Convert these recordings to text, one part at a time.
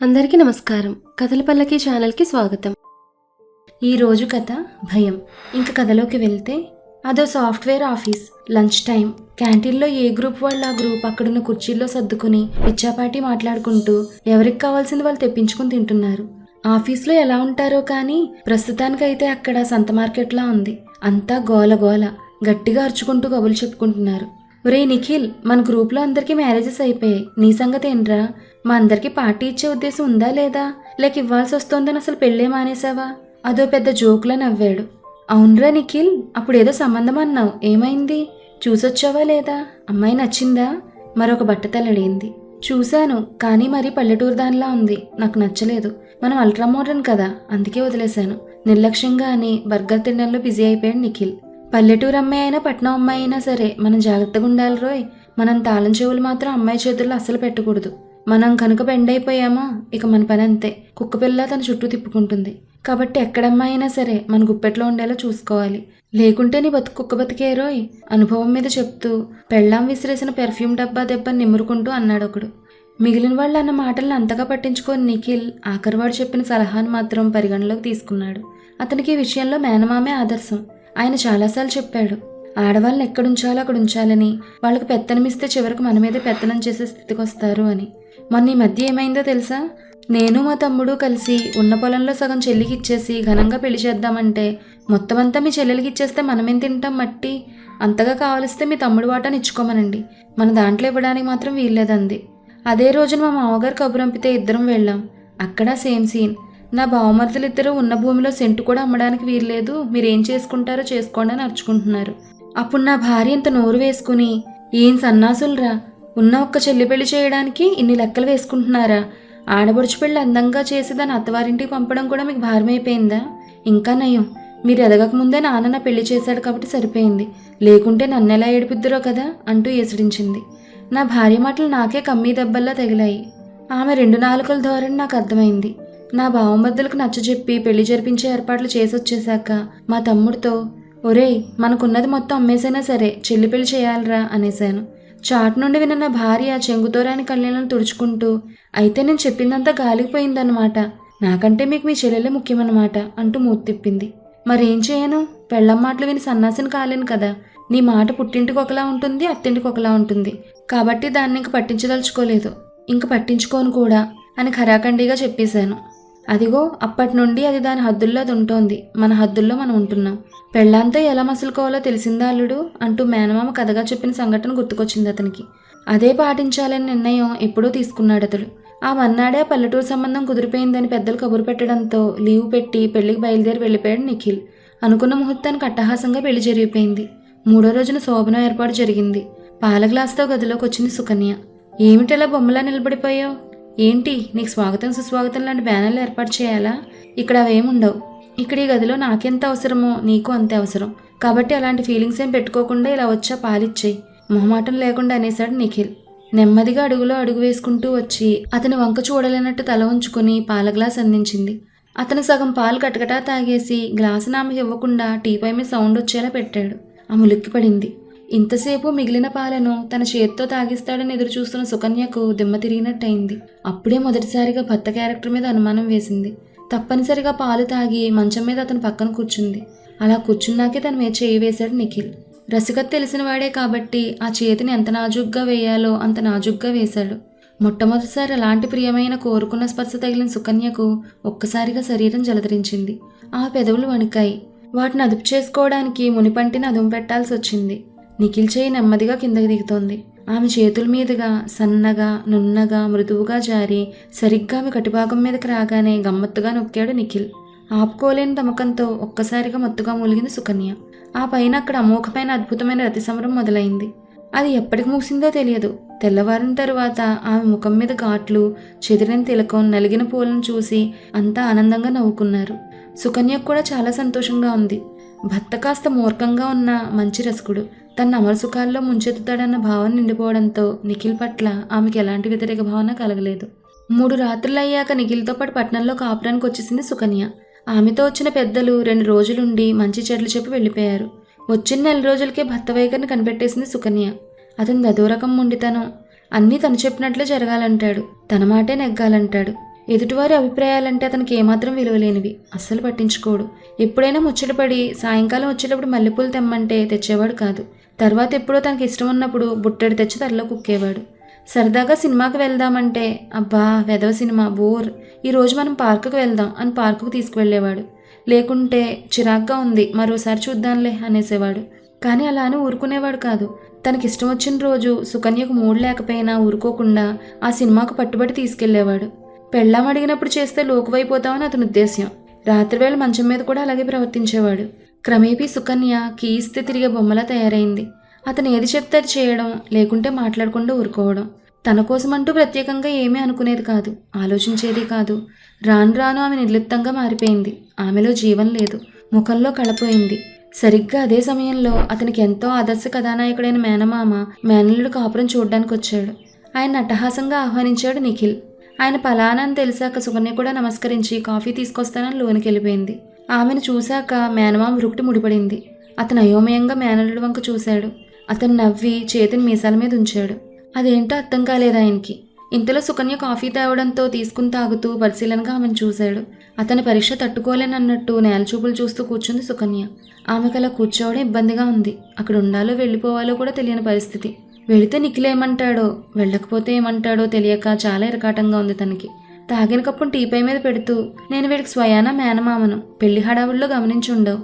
అందరికీ నమస్కారం. కథల పల్లకి ఛానల్కి స్వాగతం. ఈరోజు కథ భయం. ఇంక కథలోకి వెళ్తే అదో సాఫ్ట్వేర్ ఆఫీస్. లంచ్ టైం క్యాంటీన్లో ఏ గ్రూప్ వాళ్ళు ఆ గ్రూప్ అక్కడున్న కుర్చీల్లో సర్దుకుని పిచ్చాపాటి మాట్లాడుకుంటూ ఎవరికి కావాల్సింది వాళ్ళు తెప్పించుకుని తింటున్నారు. ఆఫీస్లో ఎలా ఉంటారో కానీ ప్రస్తుతానికైతే అక్కడ సంత మార్కెట్లా ఉంది. అంతా గోల గోల. గట్టిగా అరుచుకుంటూ కబులు చెప్పుకుంటున్నారు. ఒరే నిఖిల్ మన గ్రూప్లో అందరికీ మ్యారేజెస్ అయిపోయాయి. నీ సంగతి ఏంట్రా? మా అందరికీ పార్టీ ఇచ్చే ఉద్దేశం ఉందా లేదా? లేక ఇవ్వాల్సి వస్తోందని అసలు పెళ్ళే మానేసావా? అదో పెద్ద జోకులా నవ్వాడు. అవునరా నిఖిల్ అప్పుడు ఏదో సంబంధం అన్నావు. ఏమైంది? చూసొచ్చావా లేదా? అమ్మాయి నచ్చిందా? మరొక బట్టతల అడిగింది చూశాను కానీ మరి పల్లెటూరు దానిలా ఉంది. నాకు నచ్చలేదు. మనం అల్ట్రా మోడర్న్ కదా అందుకే వదిలేశాను. నిర్లక్ష్యంగా అని బర్గర్ తినడంలో బిజీ అయిపోయాడు నిఖిల్. పల్లెటూరు అమ్మాయి అయినా పట్నం అమ్మాయి అయినా సరే మనం జాగ్రత్తగా ఉండాలి రోయ్. మనం తాళం చెవులు మాత్రం అమ్మాయి చేతుల్లో అస్సలు పెట్టకూడదు. మనం కనుక బెండ్ అయిపోయామా ఇక మన పని అంతే. కుక్కపిల్ల తన చుట్టూ తిప్పుకుంటుంది. కాబట్టి ఎక్కడమ్మా అయినా సరే మన గుప్పెట్లో ఉండేలా చూసుకోవాలి. లేకుంటే నీ బతుకు కుక్క బతికే రోయ్. అనుభవం మీద చెప్తూ పెళ్ళాం విసిరేసిన పెర్ఫ్యూమ్ డబ్బా దెబ్బని నిమురుకుంటూ అన్నాడు ఒకడు మిగిలిన వాళ్ళు అన్న మాటలను అంతగా పట్టించుకొని నిఖిల్ ఆఖరివాడు చెప్పిన సలహాను మాత్రం పరిగణలోకి తీసుకున్నాడు. అతనికి ఈ విషయంలో మేనమామే ఆదర్శం. ఆయన చాలాసార్లు చెప్పాడు ఆడవాళ్ళని ఎక్కడుంచాలో అక్కడ ఉంచాలని. వాళ్ళకి పెత్తనమిస్తే చివరికి మన మీదే పెత్తనం చేసే స్థితికి వస్తారు అని. మొన్న ఈ మధ్య ఏమైందో తెలుసా? నేను మా తమ్ముడు కలిసి ఉన్న పొలంలో సగం చెల్లికి ఇచ్చేసి ఘనంగా పెళ్ళి చేద్దామంటే మొత్తం అంతా మీ చెల్లెలకి ఇచ్చేస్తే మనమేం తింటాం మట్టి? అంతగా కావలిస్తే మీ తమ్ముడు వాటాని ఇచ్చుకోమనండి. మన దాంట్లో ఇవ్వడానికి మాత్రం వీల్లేదంది. అదే రోజున మా మామగారు కబురంపితే ఇద్దరం వెళ్ళాం. అక్కడ సేమ్ సీన్. నా బావమర్దులు ఇద్దరు ఉన్న భూమిలో సెంటు కూడా అమ్మడానికి వీల్లేదు. మీరేం చేసుకుంటారో చేసుకోండి అని అరుచుకుంటున్నారు. అప్పుడు నా భార్య ఇంత నోరు వేసుకుని ఏం సన్నాసులరా ఉన్న ఒక్క చెల్లి పెళ్ళి చేయడానికి ఇన్ని లెక్కలు వేసుకుంటున్నారా? ఆడబడుచు పెళ్ళి అందంగా చేసి దాని అత్తవారింటికి పంపడం కూడా మీకు భారమైపోయిందా? ఇంకా నయం. మీరు ఎదగక ముందే నాన్న నా పెళ్ళి చేశాడు కాబట్టి సరిపోయింది. లేకుంటే నన్ను ఎలా ఏడిపిద్దరో కదా అంటూ ఎసిడించింది నా భార్య మాటలు నాకే కమ్మీ దెబ్బల్లా తగిలాయి. ఆమె రెండు నాలుకల ధోరణి నాకు అర్థమైంది. నా భావమద్దులకు నచ్చజెప్పి పెళ్ళి జరిపించే ఏర్పాట్లు చేసొచ్చేశాక మా తమ్ముడితో ఒరేయ్ మనకున్నది మొత్తం అమ్మేసైనా సరే చెల్లి పెళ్ళి చేయాలిరా అనేశాను. చాటు నుండి విన్న నా భార్య చెంగుతోరాని కళ్ళలను తుడుచుకుంటూ అయితే నేను చెప్పిందంతా గాలిపోయిందన్నమాట నాకంటే మీకు మీ చెల్లెలే ముఖ్యమన్నమాట అంటూ మూతి తిప్పింది. మరేం చేయను? పెళ్ళం మాటలు విని సన్నాసిని కాలేను కదా. నీ మాట పుట్టింటికి ఒకలా ఉంటుంది అత్తింటికి ఒకలా ఉంటుంది. కాబట్టి దాన్ని ఇంక పట్టించదలుచుకోలేదు. ఇంక పట్టించుకోను కూడా అని ఖరాఖండిగా చెప్పేశాను. అదిగో అప్పటి నుండి అది దాని హద్దుల్లో అది ఉంటోంది. మన హద్దుల్లో మనం ఉంటున్నాం. పెళ్ళాంతో ఎలా మసులుకోవాలో తెలిసిందా అల్లుడు? అంటూ మేనమామ కథగా చెప్పిన సంఘటన గుర్తుకొచ్చింది అతనికి. అదే పాటించాలని నిర్ణయం ఎప్పుడూ తీసుకున్నాడు అతడు. ఆ మన్నాడే ఆ పల్లెటూరు సంబంధం కుదిరిపోయిందని పెద్దలు కబురు పెట్టడంతో లీవ్ పెట్టి పెళ్ళికి బయలుదేరి వెళ్ళిపోయాడు నిఖిల్. అనుకున్న ముహూర్తానికి అట్టహాసంగా పెళ్ళి జరిగిపోయింది. మూడో రోజున శోభనం ఏర్పాటు జరిగింది. పాల గ్లాస్తో గదిలోకి వచ్చింది సుకన్య. ఏమిటలా బొమ్మలా నిలబడిపోయావు? ఏంటి నీకు స్వాగతం సుస్వాగతం లాంటి బ్యానర్లు ఏర్పాటు చేయాలా? ఇక్కడ అవేముండవు ఇక్కడ ఈ గదిలో నాకెంత అవసరమో నీకు అంతే అవసరం. కాబట్టి అలాంటి ఫీలింగ్స్ ఏం పెట్టుకోకుండా ఇలా వచ్చా పాలిచ్చేయి. మొహమాటం లేకుండా అనేశాడు నిఖిల్. నెమ్మదిగా అడుగులో అడుగు వేసుకుంటూ వచ్చి అతని వంక చూడలేనట్టు తల ఉంచుకుని పాల గ్లాస్ అందించింది. అతను సగం పాలు కటకటా తాగేసి గ్లాసు నామకి ఇవ్వకుండా టీపై మీద సౌండ్ వచ్చేలా పెట్టాడు. ఆ ములుక్కి ఉలిక్కిపడింది ఇంతసేపు మిగిలిన పాలను తన చేత్తో తాగిస్తాడని ఎదురు చూస్తున్న సుకన్యకు దిమ్మ తిరిగినట్టయింది. అప్పుడే మొదటిసారిగా భర్త క్యారెక్టర్ మీద అనుమానం వేసింది. తప్పనిసరిగా పాలు తాగి మంచం మీద అతను పక్కన కూర్చుంది. అలా కూర్చున్నాకే తన మీద చేయి వేశాడు నిఖిల్. రసికత్ తెలిసిన వాడే కాబట్టి ఆ చేతిని ఎంత నాజుగ్గా వేయాలో అంత నాజుగ్గా వేశాడు. మొట్టమొదటిసారి అలాంటి ప్రియమైన కోరుకున్న స్పర్శ తగిలిన సుకన్యకు ఒక్కసారిగా శరీరం జలధరించింది. ఆ పెదవులు వణికాయి. వాటిని అదుపు చేసుకోవడానికి మునిపంటిని అదుము పెట్టాల్సి వచ్చింది నిఖిల్ చేయి నెమ్మదిగా కిందకి దిగుతోంది. ఆమె చేతుల మీదుగా సన్నగా నున్నగా మృదువుగా జారి సరిగ్గా ఆమె కటిభాగం మీదకి రాగానే గమ్మత్తుగా నొక్కాడు నిఖిల్. ఆపుకోలేని తమకంతో ఒక్కసారిగా మత్తుగా మూలిగింది సుకన్య. ఆ పైన అక్కడ అమోఘమైన అద్భుతమైన రతి సమరం మొదలైంది. అది ఎప్పటికి ముగిసిందో తెలియదు. తెల్లవారిన తరువాత ఆమె ముఖం మీద ఘాట్లు చెదిరిన తిలకం నలిగిన పూలను చూసి అంతా ఆనందంగా నవ్వుకున్నారు. సుకన్యకు కూడా చాలా సంతోషంగా ఉంది. భర్త కాస్త మూర్ఖంగా ఉన్న మంచి రసకుడు. తన అమరసుఖాల్లో ముంచెత్తుతాడన్న భావన నిండిపోవడంతో నిఖిల్ పట్ల ఆమెకి ఎలాంటి వ్యతిరేక భావన కలగలేదు. మూడు రాత్రులు అయ్యాక నిఖిల్తో పాటు పట్టణంలో కాపురానికి వచ్చేసింది సుకన్య. ఆమెతో వచ్చిన పెద్దలు రెండు రోజులుండి మంచి చెట్లు చెప్పి వెళ్ళిపోయారు. వచ్చిన నెల రోజులకే భర్త వైఖరిని కనిపెట్టేసింది సుకన్య. అతని అదో రకం అన్నీ తను చెప్పినట్లే జరగాలంటాడు. తన మాటే నెగ్గాలంటాడు. ఎదుటివారి అభిప్రాయాలంటే అతనికి ఏమాత్రం విలువలేనివి. అస్సలు పట్టించుకోడు. ఎప్పుడైనా ముచ్చటపడి సాయంకాలం వచ్చేటప్పుడు మల్లెపూలు తెమ్మంటే తెచ్చేవాడు కాదు. తర్వాత ఎప్పుడో తనకి ఇష్టం ఉన్నప్పుడు బుట్టెడు తెచ్చి తరలో కుక్కేవాడు. సరదాగా సినిమాకి వెళ్దామంటే అబ్బా వెదవ సినిమా బోర్ ఈరోజు మనం పార్కుకు వెళ్దాం అని పార్కుకు తీసుకువెళ్ళేవాడు. లేకుంటే చిరాగ్గా ఉంది మరోసారి చూద్దాంలే అనేసేవాడు. కానీ అలా అని ఊరుకునేవాడు కాదు. తనకి ఇష్టం వచ్చిన రోజు సుకన్యకు మూడు లేకపోయినా ఊరుకోకుండా ఆ సినిమాకు పట్టుబడి తీసుకెళ్ళేవాడు పెళ్ళాం అడిగినప్పుడు చేస్తే లోకువైపోతామని అతని ఉద్దేశ్యం. రాత్రివేళ మంచం మీద కూడా అలాగే ప్రవర్తించేవాడు. క్రమేపీ సుకన్య కీస్తే తిరిగే బొమ్మలా తయారైంది. అతను ఏది చెప్తే అది చేయడం లేకుంటే మాట్లాడకుండా ఊరుకోవడం. తన కోసమంటూ అంటూ ప్రత్యేకంగా ఏమీ అనుకునేది కాదు ఆలోచించేది కాదు. రాను రాను ఆమె నిర్లిప్తంగా మారిపోయింది. ఆమెలో జీవం లేదు ముఖంలో కళపోయింది. సరిగ్గా అదే సమయంలో అతనికి ఎంతో ఆదర్శ కథానాయకుడైన మేనమామ మేనల్లుడు కాపురం చూడడానికి వచ్చాడు. ఆయన అట్టహాసంగా ఆహ్వానించాడు నిఖిల్. ఆయన పలానా అని తెలిసాక సుకన్య కూడా నమస్కరించి కాఫీ తీసుకొస్తానని లోనికి వెళ్ళిపోయింది. ఆమెను చూశాక మేనమామ రుక్టి ముడిపడింది. అతను అయోమయంగా మేనల్లుడి వంక చూశాడు. అతను నవ్వి చేతిని మీసాల మీద ఉంచాడు. అదేంటో అర్థం కాలేదు ఆయనకి. ఇంతలో సుకన్య కాఫీ తేవడంతో తీసుకుని తాగుతూ పరిశీలనగా ఆమెను చూశాడు. అతని పరీక్ష తట్టుకోలేనన్నట్టు నేలచూపులు చూస్తూ కూర్చుంది సుకన్య. ఆమెకు అలా కూర్చోవడం ఇబ్బందిగా ఉంది. అక్కడ ఉండాలో వెళ్ళిపోవాలో కూడా తెలియని పరిస్థితి. వెళితే నిఖిలేమంటాడో వెళ్ళకపోతే ఏమంటాడో తెలియక చాలా ఇరకాటంగా ఉంది తనకి. తాగిన కప్పును టీపై మీద పెడుతూ నేను వీడికి స్వయాన మేనమామను. పెళ్ళి హడావుల్లో గమనించి ఉండవు.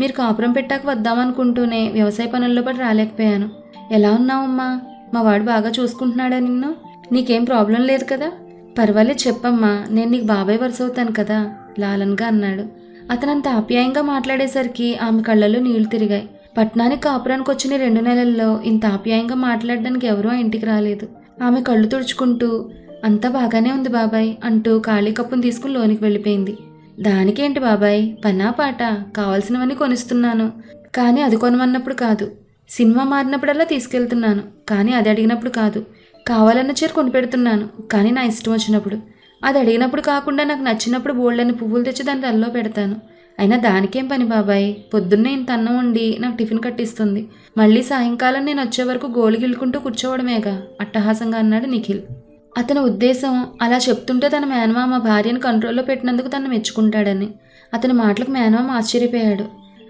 మీరు కాపురం పెట్టాక వద్దామనుకుంటూనే వ్యవసాయ పనుల్లో పడి రాలేకపోయాను. ఎలా ఉన్నావమ్మా? మా వాడు బాగా చూసుకుంటున్నాడా నిన్ను? నీకేం ప్రాబ్లం లేదు కదా? పర్వాలేదు చెప్పమ్మా నేను నీకు బాబాయ్ వరుస అవుతాను కదా? లాలన్గా అన్నాడు. అతను అంత ఆప్యాయంగా మాట్లాడేసరికి ఆమె కళ్ళలో నీళ్ళు తిరిగాయి. పట్నానికి కాపురానికి వచ్చిన రెండు నెలల్లో ఇంత ఆప్యాయంగా మాట్లాడడానికి ఎవరూ ఇంటికి రాలేదు. ఆమె కళ్ళు తుడుచుకుంటూ అంతా బాగానే ఉంది బాబాయ్ అంటూ ఖాళీ కప్పును తీసుకుని లోనికి వెళ్ళిపోయింది. దానికేంటి బాబాయ్? పనా పాట? కావాల్సినవన్నీ కొనిస్తున్నాను. కానీ అది కొనమన్నప్పుడు కాదు. సినిమా మారినప్పుడల్లా తీసుకెళ్తున్నాను. కానీ అది అడిగినప్పుడు కాదు. కావాలన్న చీర కొనిపెడుతున్నాను కానీ నా ఇష్టం వచ్చినప్పుడు. అది అడిగినప్పుడు కాకుండా నాకు నచ్చినప్పుడు బోల్డని పువ్వులు తెచ్చి దాని తలలో పెడతాను. అయినా దానికేం పని బాబాయ్? పొద్దున్నే ఇంత అన్నం వండి నాకు టిఫిన్ కట్టిస్తుంది. మళ్ళీ సాయంకాలం నేను వచ్చే వరకు గోలు గిల్లుకుంటూ కూర్చోవడమేగా? అట్టహాసంగా అన్నాడు నిఖిల్. అతని ఉద్దేశం అలా చెప్తుంటే తన మేనమామ భార్యను కంట్రోల్లో పెట్టినందుకు తను మెచ్చుకుంటాడని. అతని మాటలకు మేనమామ ఆశ్చర్యపోయాడు.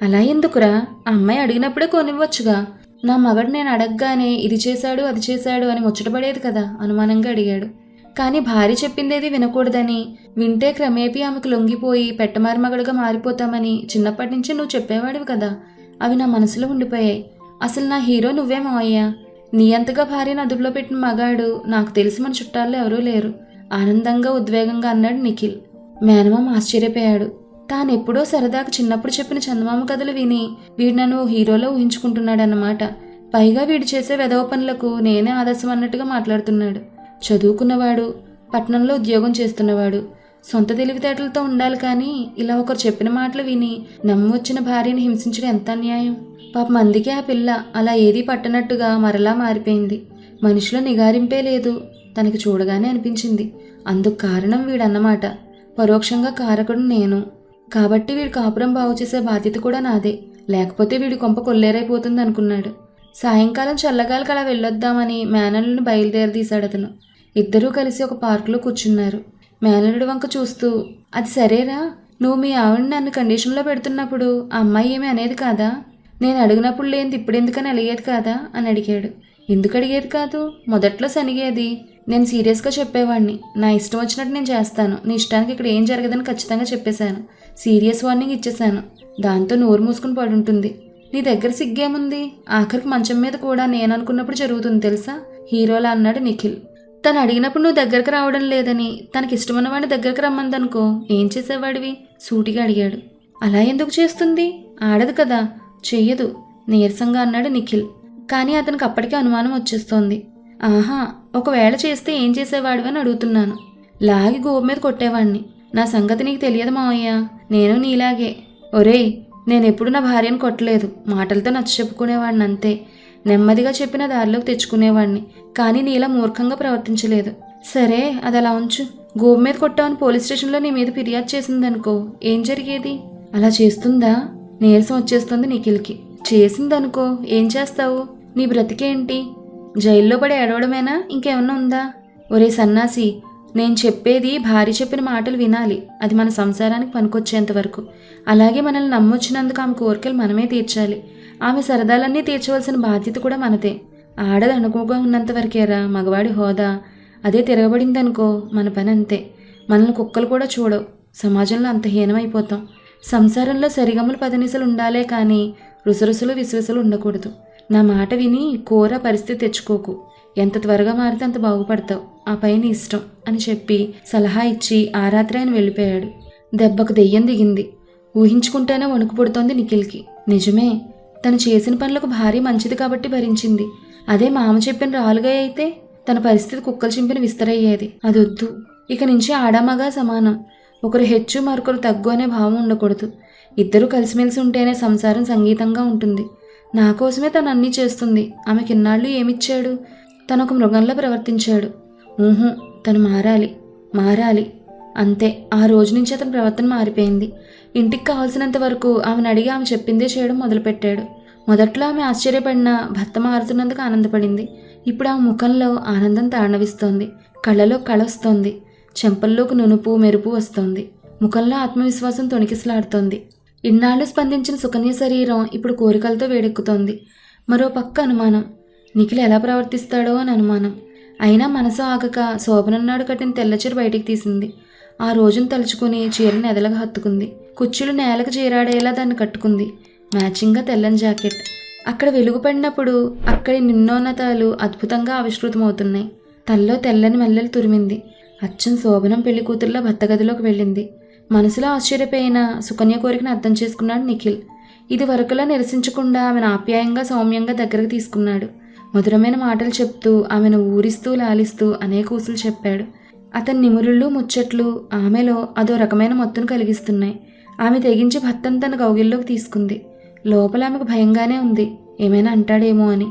అలా ఎందుకురా? ఆ అమ్మాయి అడిగినప్పుడే కొనివ్వచ్చుగా. నా మగడు నేను అడగగానే ఇది చేశాడు అది చేశాడు అని ముచ్చటపడేది కదా అనుమానంగా అడిగాడు. కానీ భార్య చెప్పిందేది వినకూడదని. వింటే క్రమేపీ ఆమెకు లొంగిపోయి పెట్టమారి మగడుగా మారిపోతామని చిన్నప్పటి నుంచి నువ్వు చెప్పేవాడివి కదా. అవి నా మనసులో ఉండిపోయాయి. అసలు నా హీరో నువ్వే మావయ్యా నీ అంతగా భార్యను అదుపులో పెట్టిన మగాడు నాకు తెలిసి మన చుట్టాల్లో ఎవరూ లేరు. ఆనందంగా ఉద్వేగంగా అన్నాడు నిఖిల్. మేనమామ ఆశ్చర్యపోయాడు. తాను ఎప్పుడో సరదాగా చిన్నప్పుడు చెప్పిన చందమామ కథలు విని వీడు నన్ను హీరోలో ఊహించుకుంటున్నాడన్నమాట. పైగా వీడు చేసే వెధవ పనులకు నేనే ఆదర్శం అన్నట్టుగా మాట్లాడుతున్నాడు. చదువుకున్నవాడు పట్నంలో ఉద్యోగం చేస్తున్నవాడు. సొంత తెలివితేటలతో ఉండాలి కానీ ఇలా ఒకరు చెప్పిన మాటలు విని నమ్మి వచ్చిన భార్యని హింసించడం ఎంత అన్యాయం? పాపం అందుకే ఆ పిల్ల అలా ఏదీ పట్టనట్టుగా మరలా మారిపోయింది. మనిషిలో నిగారింపే లేదు. తనకి చూడగానే అనిపించింది. అందుకు కారణం వీడన్నమాట. పరోక్షంగా కారకుడు నేను. కాబట్టి వీడు కాపురం బాగు చేసే బాధ్యత కూడా నాదే. లేకపోతే వీడి కొంప కొల్లేరైపోతుంది అనుకున్నాడు సాయంకాలం చల్లగాలికి అలా వెళ్ళొద్దామని మేనల్లుని బయలుదేరదీశాడు అతను. ఇద్దరూ కలిసి ఒక పార్కులో కూర్చున్నారు. మేనల్లుడి వంక చూస్తూ అది సరేరా? నువ్వు మీ ఆవిడని నన్ను కండిషన్లో పెడుతున్నప్పుడు ఆ అమ్మాయి ఏమీ అనేది కాదా? నేను అడిగినప్పుడు లేనిది ఇప్పుడెందుకని అలిగేది కాదా అని అడిగాడు. ఎందుకు అడిగేది కాదు? మొదట్లో సనిగేది. నేను సీరియస్గా చెప్పేవాడిని నా ఇష్టం వచ్చినట్టు నేను చేస్తాను. నీ ఇష్టానికి ఇక్కడ ఏం జరగదని ఖచ్చితంగా చెప్పేశాను. సీరియస్ వార్నింగ్ ఇచ్చేశాను. దాంతో నోరు మూసుకుని పడుంటుంది. నీ దగ్గర సిగ్గేముంది? ఆఖరికి మంచం మీద కూడా నేను అనుకున్నప్పుడు జరుగుతుంది తెలుసా? హీరోలా అన్నాడు నిఖిల్. తను అడిగినప్పుడు నువ్వు దగ్గరకు రావడం లేదని తనకి ఇష్టమైన వాడిని దగ్గరకు రమ్మందనుకో. ఏం చేసేవాడివి? సూటిగా అడిగాడు. అలా ఎందుకు చేస్తుంది? ఆడదు కదా. చెయ్యదు. నీరసంగా అన్నాడు నిఖిల్. కానీ అతనికి అప్పటికే అనుమానం వచ్చేస్తోంది. ఆహా ఒకవేళ చేస్తే ఏం చేసేవాడివని అని అడుగుతున్నాను. లాగి గోపు మీద కొట్టేవాణ్ణి. నా సంగతి నీకు తెలియదు మావయ్య. నేను నీలాగే. ఒరేయ్ నేనెప్పుడు నా భార్యను కొట్టలేదు. మాటలతో నచ్చ చెప్పుకునేవాడిని అంతే. నెమ్మదిగా చెప్పిన దారిలోకి తెచ్చుకునేవాడిని కానీ నీలా మూర్ఖంగా ప్రవర్తించలేదు. సరే అది అలా ఉంచు. గోపు మీద కొట్టావని పోలీస్ స్టేషన్లో నీ మీద ఫిర్యాదు చేసిందనుకో. ఏం జరిగేది? అలా చేస్తుందా? నీరసం వచ్చేస్తుంది నిఖిల్కి. చేసిందనుకో ఏం చేస్తావు? నీ బ్రతికేంటి? జైల్లో పడి ఏడవడమేనా? ఇంకేమన్నా ఉందా? ఒరే సన్నాసి నేను చెప్పేది భార్య చెప్పిన మాటలు వినాలి. అది మన సంసారానికి పనికొచ్చేంత వరకు. అలాగే మనల్ని నమ్మొచ్చినందుకు ఆమె కోరికలు మనమే తీర్చాలి. ఆమె సరదాలన్నీ తీర్చవలసిన బాధ్యత కూడా మనదే. ఆడది అనుకోగా ఉన్నంత వరకేరా మగవాడి హోదా. అదే తిరగబడిందనుకో మన పని అంతే. మనల్ని కుక్కలు కూడా చూడవు. సమాజంలో అంత హీనమైపోతాం. సంసారంలో సరిగములు పదనిసలు ఉండాలే కానీ రుసరుసలు విశ్వసులు ఉండకూడదు. నా మాట విని కూర పరిస్థితి తెచ్చుకోకు. ఎంత త్వరగా మారితే అంత బాగుపడతావు. ఆ పైన ఇష్టం అని చెప్పి సలహా ఇచ్చి ఆ రాత్రి ఆయన వెళ్ళిపోయాడు. దెబ్బకు దెయ్యం దిగింది. ఊహించుకుంటేనే వణుకు పుడుతోంది నిఖిల్కి. నిజమే తను చేసిన పనులకు భారీ మంచిది కాబట్టి భరించింది. అదే మామ చెప్పిన రాలుగా అయితే తన పరిస్థితి కుక్కలు చింపిన విస్తరయ్యేది. అదొద్దు. ఇక నుంచి ఆడామగా సమానం. ఒకరు హెచ్చు మరొకరు తగ్గు అనే భావం ఉండకూడదు. ఇద్దరూ కలిసిమెలిసి ఉంటేనే సంసారం సంగీతంగా ఉంటుంది. నా కోసమే తను అన్నీ చేస్తుంది. ఆమెకి ఇన్నాళ్ళు ఏమిచ్చాడు? తను ఒక మృగంలా ప్రవర్తించాడు. ఊహు తను మారాలి మారాలి. అంతే ఆ రోజు నుంచి అతని ప్రవర్తన మారిపోయింది. ఇంటికి కావాల్సినంత వరకు ఆమెను అడిగి ఆమె చెప్పిందే చేయడం మొదలుపెట్టాడు. మొదట్లో ఆమె ఆశ్చర్యపడిన భర్త మారుతున్నందుకు ఆనందపడింది. ఇప్పుడు ఆమె ముఖంలో ఆనందం తాండవిస్తోంది కళ్ళలో కళ వస్తోంది. చెంపల్లోకి నునుపు మెరుపు వస్తోంది. ముఖంలో ఆత్మవిశ్వాసం తొణికిసలాడుతోంది. ఇన్నాళ్ళు స్పందించిన సుకన్య శరీరం ఇప్పుడు కోరికలతో వేడెక్కుతోంది. మరో పక్క అనుమానం. నిఖిల్ ఎలా ప్రవర్తిస్తాడో అని అనుమానం. అయినా మనసు ఆగక శోభనన్నాడు కట్టిన తెల్లచీర బయటికి తీసింది. ఆ రోజును తలుచుకుని చీరను ఎదలగా హత్తుకుంది. కుచ్చులు నేలకు చీరాడేలా దాన్ని కట్టుకుంది. మ్యాచింగ్గా తెల్లని జాకెట్. అక్కడ వెలుగుపడినప్పుడు అక్కడి నిన్నోన్నతాలు అద్భుతంగా ఆవిష్కృతమవుతున్నాయి. తల్లో తెల్లని మల్లెలు తురిమింది. అచ్చం శోభనం పెళ్ళి కూతుర్లో భర్త గదిలోకి వెళ్ళింది. మనసులో ఆశ్చర్యపోయిన సుకన్య కోరికను అర్థం చేసుకున్నాడు నిఖిల్. ఇది వరకులా నిరసించకుండా ఆమెను ఆప్యాయంగా సౌమ్యంగా దగ్గరకు తీసుకున్నాడు. మధురమైన మాటలు చెప్తూ ఆమెను ఊరిస్తూ లాలిస్తూ అనేక ఊసులు చెప్పాడు. అతని నిమురుళ్ళు ముచ్చట్లు ఆమెలో అదో రకమైన మత్తును కలిగిస్తున్నాయి. ఆమె తెగించి భర్తను తన గౌగిల్లోకి తీసుకుంది. లోపల ఆమెకు భయంగానే ఉంది. ఏమైనా అంటాడేమో అని.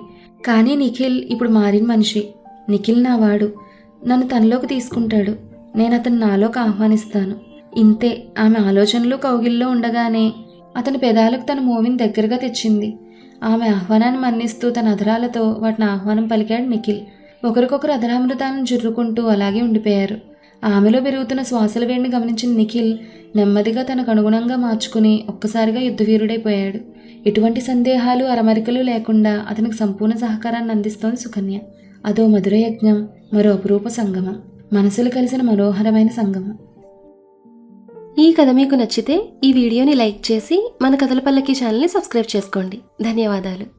కానీ నిఖిల్ ఇప్పుడు మారిన మనిషి. నిఖిల్ నా వాడు నన్ను తనలోకి తీసుకుంటాడు. నేను అతను నాలోకి ఆహ్వానిస్తాను. ఇంతే ఆమె ఆలోచనలు కౌగిల్లో ఉండగానే అతని పెదాలకు తన మోవిని దగ్గరగా తెచ్చింది. ఆమె ఆహ్వానాన్ని మన్నిస్తూ తన అధరాలతో వాటిని ఆహ్వానం పలికాడు నిఖిల్. ఒకరికొకరు అధరామృతాన్ని జుర్రుకుంటూ అలాగే ఉండిపోయారు. ఆమెలో పెరుగుతున్న శ్వాసల వేడిని గమనించిన నిఖిల్ నెమ్మదిగా తనకు అనుగుణంగా మార్చుకుని ఒక్కసారిగా యుద్ధవీరుడైపోయాడు. ఎటువంటి సందేహాలు అరమరికలు లేకుండా అతనికి సంపూర్ణ సహకారాన్ని అందిస్తోంది సుకన్య. అదో మధుర యజ్ఞం మరో అపురూప సంగమం. మనసులు కలిసిన మనోహరమైన సంగమం. ఈ కథ మీకు నచ్చితే ఈ వీడియోని లైక్ చేసి మన కథల పల్లకి ఛానల్ని సబ్స్క్రైబ్ చేసుకోండి. ధన్యవాదాలు.